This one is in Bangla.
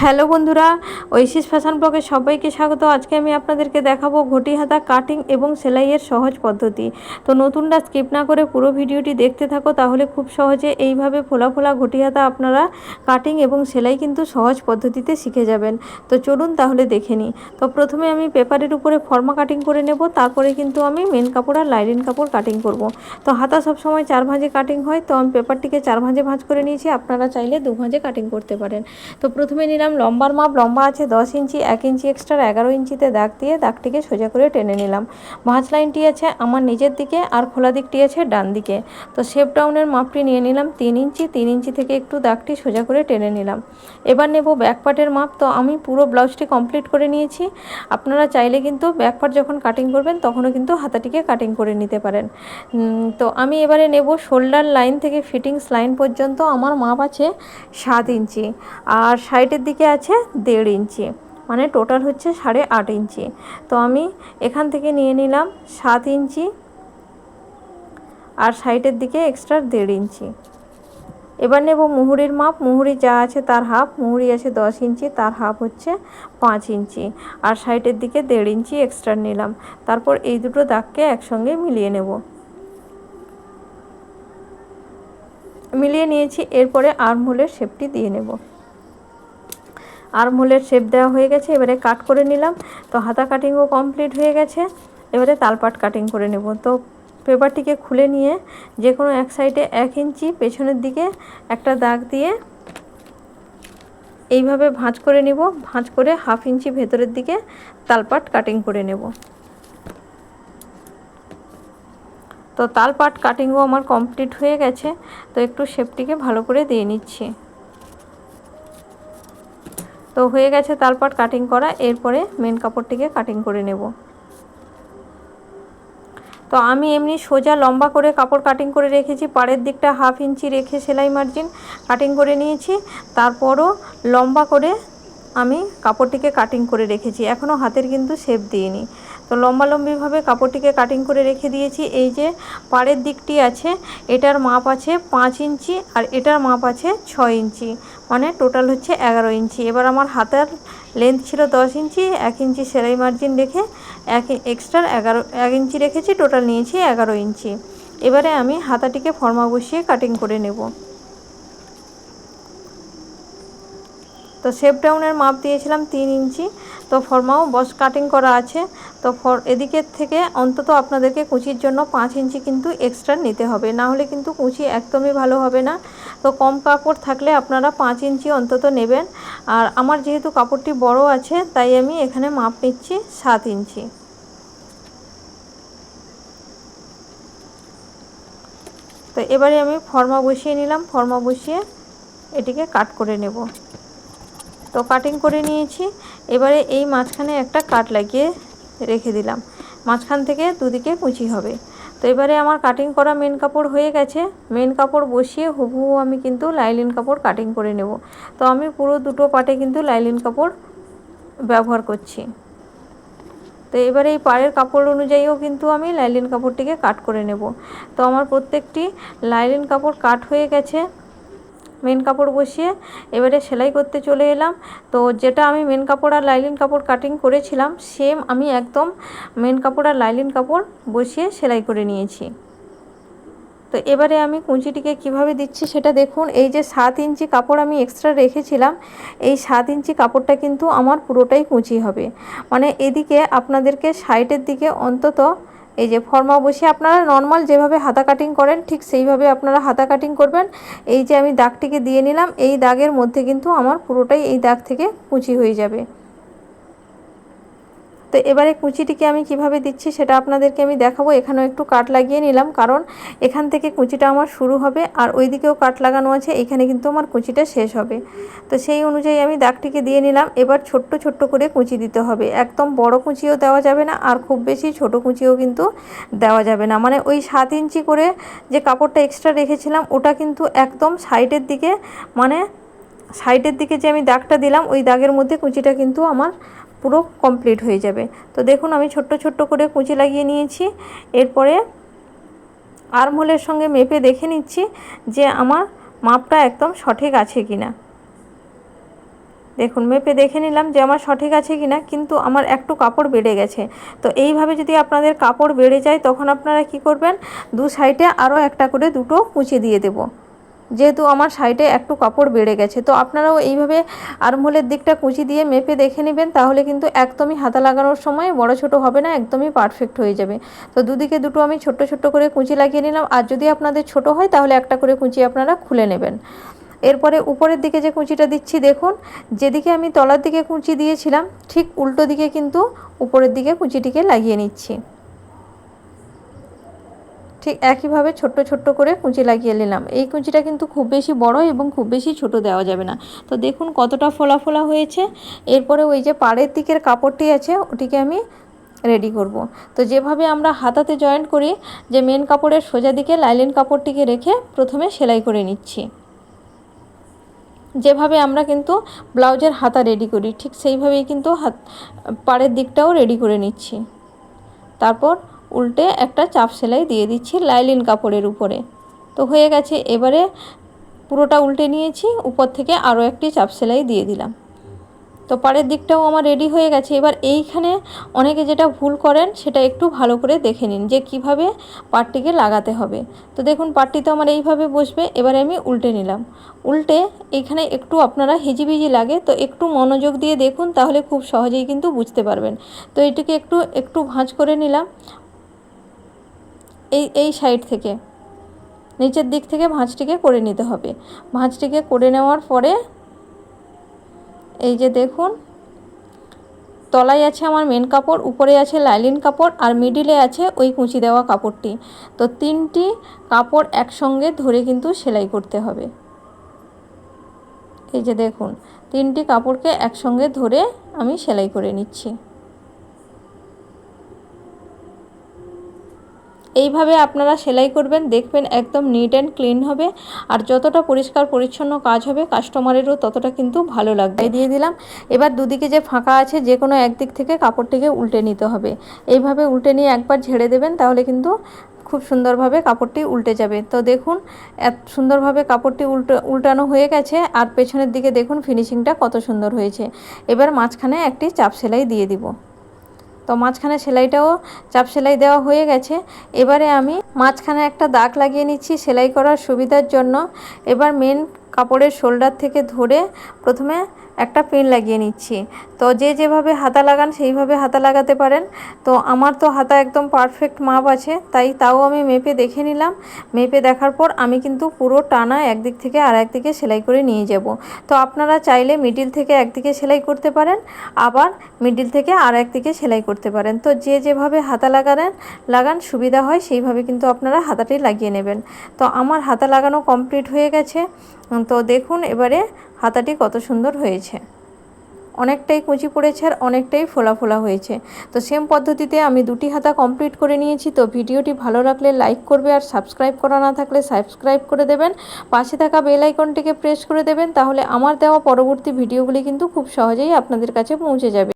হ্যালো বন্ধুরা, ঐশিস ফ্যাশন ব্লগে সবাইকে স্বাগত। আজকে আমি আপনাদেরকে দেখাবো ঘটি হাতা কাটিং এবং সেলাইয়ের সহজ পদ্ধতি। তো নতুনটা স্কিপ না করে পুরো ভিডিওটি দেখতে থাকো, তাহলে খুব সহজে এইভাবে ফোলা ফোলা ঘটি হাতা আপনারা কাটিং এবং সেলাই কিন্তু সহজ পদ্ধতিতে শিখে যাবেন। তো চলুন তাহলে দেখে নিই। তো প্রথমে আমি পেপারের উপরে ফর্মা কাটিং করে নেব, তারপরে কিন্তু আমি মেন কাপড় আর লাইলিন কাপড় কাটিং করব। তো হাতা সবসময় চার ভাঁজে কাটিং হয়, তো আমি পেপারটিকে চার ভাঁজে ভাঁজ করে নিয়েছি, আপনারা চাইলে দু ভাঁজে কাটিং করতে পারেন। তো প্রথমে নিলাম লম্বার মাপ, লম্বা আছে দশ ইঞ্চি, এক ইঞ্চি এক্সট্রা এগারো ইঞ্চিতে দাগ দিয়ে দাগটিকে সোজা করে টেনে নিলাম। ভাঁজ লাইনটি আছে আমার নিজের দিকে আর খোলা দিকটি আছে ডান দিকে। তো শেপ ডাউনের মাপটি নিয়ে নিলাম তিন ইঞ্চি তিন ইঞ্চি থেকে একটু দাগটি সোজা করে টেনে নিলাম। এবার নেব ব্যাক পার্টের মাপ, তো আমি পুরো ব্লাউজটি কমপ্লিট করে নিয়েছি। আপনারা চাইলে কিন্তু ব্যাক পার্ট যখন কাটিং করবেন, তখনও কিন্তু হাতাটিকে কাটিং করে নিতে পারেন। তো আমি এবারে নেব শোল্ডার লাইন থেকে ফিটিংস লাইন পর্যন্ত, আমার মাপ আছে সাত ইঞ্চি। আর সাইডের দিকে আছে দেড় ইঞ্চি মানে টোটাল হচ্ছে সাড়ে আট ইঞ্চি। তো আমি এখান থেকে নিয়ে নিলাম সাত ইঞ্চি আর সাইডের দিকে এক্সট্রা দেড় ইঞ্চি। এবার নেব মুহুরির মাপ, মুহুরি যা আছে তার হাফ, মুহুরি আছে দশ ইঞ্চি, তার হাফ হচ্ছে পাঁচ ইঞ্চি। আর সাইডের দিকে দেড় ইঞ্চি এক্সট্রা নিলাম, তারপর এই দুটো দাগকে একসঙ্গে মিলিয়ে নেব। মিলিয়ে নিয়েছি, এরপরে আর্মহোলের শেপটি দিয়ে নেব। আর্মহোলের শেপ দেওয়া হয়ে গেছে, এবারে কাট করে নিলাম। তো হাতা কাটিংও কমপ্লিট হয়ে গেছে। এবারে তালপাট কাটিং করে নেব। তো পেপারটিকে খুলে নিয়ে যে কোনো এক সাইডে এক ইঞ্চি পেছনের দিকে একটা দাগ দিয়ে এইভাবে ভাঁজ করে নিব। ভাঁজ করে হাফ ইঞ্চি ভেতরের দিকে তালপাট কাটিং করে নেব। তো তালপাট কাটিংও আমার কমপ্লিট হয়ে গেছে। তো একটু শেপটিকে ভালো করে দিয়ে নিচ্ছি। তো হয়ে গেছে তালপাট কাটিং করা, এরপরে মেন কাপড়টিকে কাটিং করে নেব। তো আমি এমনি সোজা লম্বা করে কাপড় কাটিং করে রেখেছি, পাড়ের দিকটা হাফ ইঞ্চি রেখে সেলাই মার্জিন কাটিং করে নিয়েছি, তারপরও লম্বা করে আমি কাপড়টিকে কাটিং করে রেখেছি এখনও হাতের কিন্তু শেপ দিইনি। তো লম্বালম্বিভাবে কাপড়টিকে কাটিং করে রেখে দিয়েছি। এই যে পাড়ের দিকটি আছে, এটার মাপ আছে পাঁচ ইঞ্চি আর এটার মাপ আছে ছয় ইঞ্চি মানে টোটাল হচ্ছে এগারো ইঞ্চি। এবার আমার হাতের লেন্থ ছিল দশ ইঞ্চি, এক ইঞ্চি সেলাই মার্জিন রেখে এক এক্সট্রা এগারো, এক ইঞ্চি রেখেছি টোটাল নিয়েছি এগারো ইঞ্চি। এবারে আমি হাতাটিকে ফর্মা বসিয়ে কাটিং করে নেব। তো শেপ ডাউনের মাপ দিয়েছিলাম তিন ইঞ্চি। তো ফর্মাও বস কাটিং করা আছে। তো ফর এদিকের থেকে অন্তত আপনাদেরকে কুচির জন্য পাঁচ ইঞ্চি কিন্তু এক্সট্রা নিতে হবে। না হলে কিন্তু কুচি একদমই ভালো হবে না। তো কম কাপড় থাকলে আপনারা পাঁচ ইঞ্চি অন্তত নেবেন। আর আমার যেহেতু কাপড়টি বড় আছে, তাই আমি এখানে মাপ নিচ্ছি সাত ইঞ্চি। তো এবারে আমি ফর্মা বসিয়ে নিলাম। ফর্মা বসিয়ে এটিকে কাট করে নেব। তো কাটিং করে নিয়েছি। এবারে এই মাঝখানে একটা কাট লাগিয়ে রেখে দিলাম। মাঝখান থেকে দুদিকে কুচি হবে। তো এবারে আমার কাটিং করা মেন কাপড় হয়ে গেছে। মেন কাপড় বসিয়ে হুবহু আমি কিন্তু লাইলিন কাপড় কাটিং করে নেব। তো আমি পুরো দুটো পাটে কিন্তু লাইলিন কাপড় ব্যবহার করছি। তো এবারে এই পাড়ের কাপড় অনুযায়ীও কিন্তু আমি লাইলিন কাপড়টিকে কাট করে নেব। তো আমার প্রত্যেকটি লাইলিন কাপড় কাট হয়ে গেছে। মেন কাপড় বসিয়ে এবারে সেলাই করতে চলে এলাম। তো যেটা আমি মেন কাপড় আর লাইলিন কাপড় কাটিং করেছিলাম সেম আমি একদম মেন কাপড় আর লাইলিন কাপড় বসিয়ে সেলাই করে নিয়েছি। তো এবারে আমি কুঁচিটিকে কীভাবে দিচ্ছি সেটা দেখুন, এই যে সাত ইঞ্চি কাপড় আমি এক্সট্রা রেখেছিলাম, এই সাত ইঞ্চি কাপড়টা কিন্তু আমার পুরোটাই কুঁচি হবে। মানে এদিকে আপনাদেরকে সাইডের দিকে অন্তত এই যে ফর্মা বসিয়ে আপনারা নর্মাল যেভাবে হাতা কাটিং করেন, ঠিক সেইভাবে আপনারা হাতা কাটিং করবেন। এই যে আমি দাগটিকে দিয়ে নিলাম, এই দাগের মধ্যে কিন্তু আমার পুরোটাই এই দাগ থেকে কুচি হয়ে যাবে। তো এবারে কুচিটিকে আমি কীভাবে দিচ্ছি সেটা আপনাদেরকে আমি দেখাবো। এখানেও একটু কাট লাগিয়ে নিলাম, কারণ এখান থেকে কুচিটা আমার শুরু হবে আর ওই দিকেও কাট লাগানো আছে, এখানে কিন্তু আমার কুচিটা শেষ হবে। তো সেই অনুযায়ী আমি দাগটিকে দিয়ে নিলাম, এবার ছোট্ট ছোট্ট করে কুচি দিতে হবে। একদম বড় কুচিও দেওয়া যাবে না, আর খুব বেশি ছোট কুচিও কিন্তু দেওয়া যাবে না। মানে ওই সাত ইঞ্চি করে যে কাপড়টা এক্সট্রা রেখেছিলাম, ওটা কিন্তু একদম সাইডের দিকে মানে সাইডের দিকে যে আমি দাগটা দিলাম, ওই দাগের মধ্যে কুচিটা কিন্তু আমার পুরো কমপ্লিট হয়ে যাবে। তো দেখুন, আমি ছোট্ট ছোট্ট করে কুচি লাগিয়ে নিয়েছি। এরপরে আর্মহোলের সঙ্গে মেপে দেখে নিচ্ছি যে আমার মাপটা একদম সঠিক আছে কি না দেখুন, মেপে দেখে নিলাম যে আমার সঠিক আছে কি না কিন্তু আমার একটু কাপড় বেড়ে গেছে। তো এইভাবে যদি আপনাদের কাপড় বেড়ে যায়, তখন আপনারা কি করবেন? দু সাইডে আরও একটা করে দুটো কুচি দিয়ে দেবো। যেহেতু আমার সাইডে একটু কাপড় বেড়ে গেছে, তো আপনারাও এইভাবে আরমোলের দিকটা কুচি দিয়ে মেপে দেখে নেবেন, তাহলে কিন্তু একদমই হাতা লাগানোর সময় বড় ছোট হবে না, একদমই পারফেক্ট হয়ে যাবে। তো দুদিকে দুটো আমি ছোট্ট ছোট্ট করে কুচি লাগিয়ে নিলাম, আর যদি আপনাদের ছোট হয় তাহলে একটা করে কুচি আপনারা খুলে নেবেন। এরপরে উপরের দিকে যে কুঁচিটা দিচ্ছি দেখুন, যেদিকে আমি তলার দিকে কুঁচি দিয়েছিলাম, ঠিক উল্টো দিকে কিন্তু উপরের দিকে কুঁচিটিকে লাগিয়ে নিচ্ছি। ঠিক একইভাবে ছোট্ট ছোট্ট করে কুঁচি লাগিয়ে নিলাম। এই কুঁচিটা কিন্তু খুব বেশি বড় এবং খুব বেশি ছোট দেওয়া যাবে না। তো দেখুন কতটা ফোলা ফোলা হয়েছে। এরপরে ওই যে পাড়ের দিকের কাপড়টি আছে, ওটিকে আমি রেডি করব। তো যেভাবে আমরা হাতাতে জয়েন্ট করি, যে মেন কাপড়ের সোজা দিকে লাইলিন কাপড়টিকে রেখে প্রথমে সেলাই করে নিচ্ছি। যেভাবে আমরা কিন্তু ব্লাউজের হাতা রেডি করি, ঠিক সেইভাবেই কিন্তু হাত, পাড়ের দিকটাও রেডি করে নিচ্ছি। তারপর উল্টে একটা চাপ সেলাই দিয়ে দিচ্ছি লাইলিন কাপড়ের উপরে। তো হয়ে গেছে, এবারে পুরোটা উল্টে নিয়েছি, উপর থেকে আরও একটি চাপ সেলাই দিয়ে দিলাম। তো পাড়ের দিকটাও আমার রেডি হয়ে গেছে। এবার এইখানে অনেকে যেটা ভুল করেন, সেটা একটু ভালো করে দেখে নিন যে কীভাবে পাটটিকে লাগাতে হবে। তো দেখুন, পাটটি তো আমার এইভাবে বসবে, এবারে আমি উল্টে নিলাম। উল্টে এইখানে একটু আপনারা হিজিবিজি লাগে, তো একটু মনোযোগ দিয়ে দেখুন, তাহলে খুব সহজেই কিন্তু বুঝতে পারবেন। তো এটিকে একটু একটু ভাঁজ করে নিলাম। এই এই সাইড থেকে। নিচের দিক থেকে ভাঁজটিকে করে নিতে হবে। ভাঁজটিকে করে নেওয়ার পরে এই যে দেখুন, তলায় আছে আমার মেন কাপড়, উপরে আছে লাইলিন কাপড়, আর মিডিলে আছে ওই কুঁচি দেওয়া কাপড়টি। তো তিনটি কাপড় একসঙ্গে ধরে কিন্তু সেলাই করতে হবে। এই যে দেখুন, তিনটি কাপড়কে একসঙ্গে ধরে আমি সেলাই করে নিচ্ছি। এইভাবে আপনারা সেলাই করবেন, দেখবেন একদম নিট অ্যান্ড ক্লিন হবে। আর যতটা পরিষ্কার, পরিচ্ছন্ন কাজ হবে কাস্টমারেরও ততটা কিন্তু ভালো লাগবে। দিয়ে দিলাম। এবার দুদিকে যে ফাঁকা আছে, যে কোনো একদিক থেকে কাপড়টিকে উল্টে নিতে হবে। এইভাবে উল্টে নিয়ে একবার ঝেড়ে দেবেন, তাহলে কিন্তু খুব সুন্দরভাবে কাপড়টি উল্টে যাবে। তো দেখুন, এত সুন্দরভাবে কাপড়টি উল্টো, উল্টানো হয়ে গেছে। আর পেছনের দিকে দেখুন ফিনিশিংটা কত সুন্দর হয়েছে। এবার মাঝখানে একটি চাপ সেলাই দিয়ে দিব। তো মাঝখানে সেলাইটাও, চাপ সেলাই দেওয়া হয়ে গেছে। এবারে আমি মাঝখানে একটা দাগ লাগিয়ে নিচ্ছি সেলাই করার সুবিধার জন্য। এবার মেন কাপড়ের শোল্ডার থেকে ধরে প্রথমে একটা পিন লাগিয়ে নিচ্ছি। তো যে যেভাবে হাতা লাগান সেইভাবে হাতা লাগাতে পারেন। তো আমার তো হাতা একদম পারফেক্ট মাপ আছে, তাই তাও আমি মেপে দেখে নিলাম। মেপে দেখার পর আমি কিন্তু পুরো টানা একদিক থেকে আর একদিকে সেলাই করে নিয়ে যাব। তো আপনারা চাইলে মিডিল থেকে একদিকে সেলাই করতে পারেন, আবার মিডিল থেকে আর একদিকে সেলাই করতে পারেন। তো যে যেভাবে হাতা লাগালেন, লাগান সুবিধা হয়, সেইভাবে কিন্তু আপনারা হাতাটি লাগিয়ে নেবেন। তো আমার হাতা লাগানো কমপ্লিট হয়ে গেছে। তো দেখুন এবারে হাতাটি কত সুন্দর হয়েছে। অনেকটাই কুচি পড়েছে আর অনেকটাই ফোলা ফোলা হয়েছে। তো সেম পদ্ধতিতে আমি দুটি হাতা কমপ্লিট করে নিয়েছি। তো ভিডিওটি ভালো লাগলে লাইক করবে আর সাবস্ক্রাইব করা না থাকলে সাবস্ক্রাইব করে দেবেন। পাশে থাকা বেল আইকনটিকে প্রেস করে দেবেন। তাহলে আমার দেওয়া পরবর্তী ভিডিওগুলি কিন্তু খুব সহজেই আপনাদের কাছে পৌঁছে যাবে।